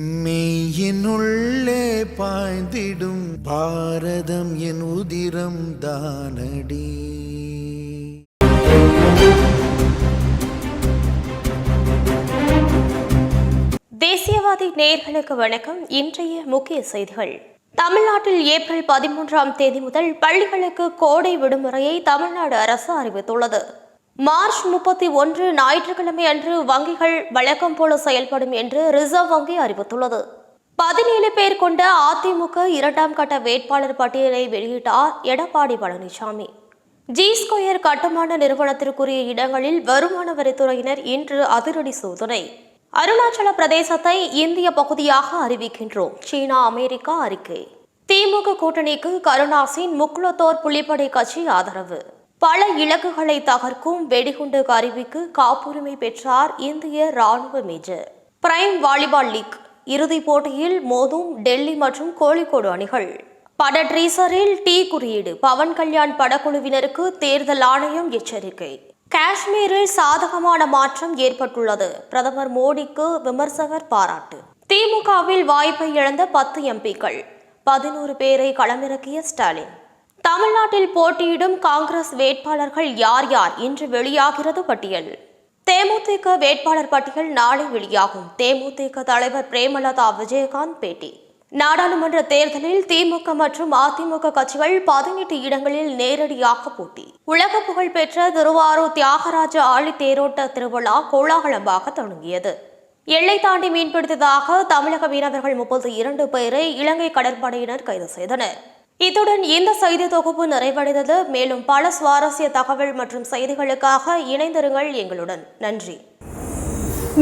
மெய்யினுள்ளே பாய்ந்திடும் பாரதம் என் உதிரம் தானடி. தேசியவாதி நேர்களுக்கு வணக்கம். இன்றைய முக்கிய செய்திகள். தமிழ்நாட்டில் ஏப்ரல் பதிமூன்றாம் தேதி முதல் பள்ளிகளுக்கு கோடை விடுமுறையை தமிழ்நாடு அரசு அறிவித்துள்ளது. மார்ச் முப்பத்தி ஒன்று ஞாயிற்றுக்கிழமை அன்று வங்கிகள் வழக்கம் போல செயல்படும் என்று ரிசர்வ் வங்கி அறிவித்துள்ளது. பதினேழு பேர் கொண்ட அதிமுக இரண்டாம் கட்ட வேட்பாளர் பட்டியலை வெளியிட்டார் எடப்பாடி பழனிசாமி. ஜி ஸ்கொயர் கட்டுமான நிறுவனத்திற்குரிய இடங்களில் வருமான வரித்துறையினர் இன்று அதிரடி சோதனை. அருணாச்சல பிரதேசத்தை இந்திய பகுதியாக அறிவிக்கின்றோம். சீனா அமெரிக்கா அறிக்கை. திமுக கூட்டணிக்கு கருணாசின் முக்குளத்தோர் புலிப்படை கட்சி ஆதரவு. பல இலக்குகளை தகர்க்கும் வெடிகுண்டு கருவிக்கு காப்புரிமை பெற்றார் இந்திய ராணுவ மேஜர். பிரைம் வாலிபால் லீக் இறுதிப் போட்டியில் மோதும் டெல்லி மற்றும் கோழிக்கோடு அணிகள். பட ட்ரீசரில் டீ குறியீடு பவன் கல்யாண் படக்குழுவினருக்கு தேர்தல் ஆணையம் எச்சரிக்கை. காஷ்மீரில் சாதகமான மாற்றம் ஏற்பட்டுள்ளது. பிரதமர் மோடிக்கு விமர்சகர் பாராட்டு. திமுகவில் வாய்ப்பை இழந்த பத்து எம்பிக்கள். பதினோரு பேரை களமிறக்கிய ஸ்டாலின். தமிழ்நாட்டில் போட்டியிடும் காங்கிரஸ் வேட்பாளர்கள் யார் யார் இன்று வெளியாகிறது பட்டியல். தேமுதிக வேட்பாளர் பட்டியல் நாளை வெளியாகும். தேமுதிக தலைவர் பிரேமலதா விஜயகாந்த் பேட்டி. நாடாளுமன்ற தேர்தலில் திமுக மற்றும் அதிமுக கட்சிகள் பதினெட்டு இடங்களில் நேரடியாக போட்டி. உலக புகழ்பெற்ற திருவாரூர் தியாகராஜ ஆழி தேரோட்ட திருவிழா கோலாகலமாக தொடங்கியது. எல்லை தாண்டி மீன்பிடித்ததாக தமிழக மீனவர்கள் முப்பத்தி இரண்டு பேரை இலங்கை கடற்படையினர் கைது செய்தனர். இத்துடன் இந்த செய்தி தொகுப்பு நிறைவடைந்தது. மேலும் பல சுவாரஸ்ய தகவல் மற்றும் செய்திகளுக்காக இணைந்திருங்கள் எங்களுடன். நன்றி.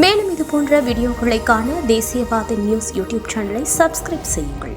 மேலும் இது போன்ற வீடியோக்களை காண தேசியவாத நியூஸ் யூடியூப் சேனலை சப்ஸ்கிரைப் செய்யுங்கள்.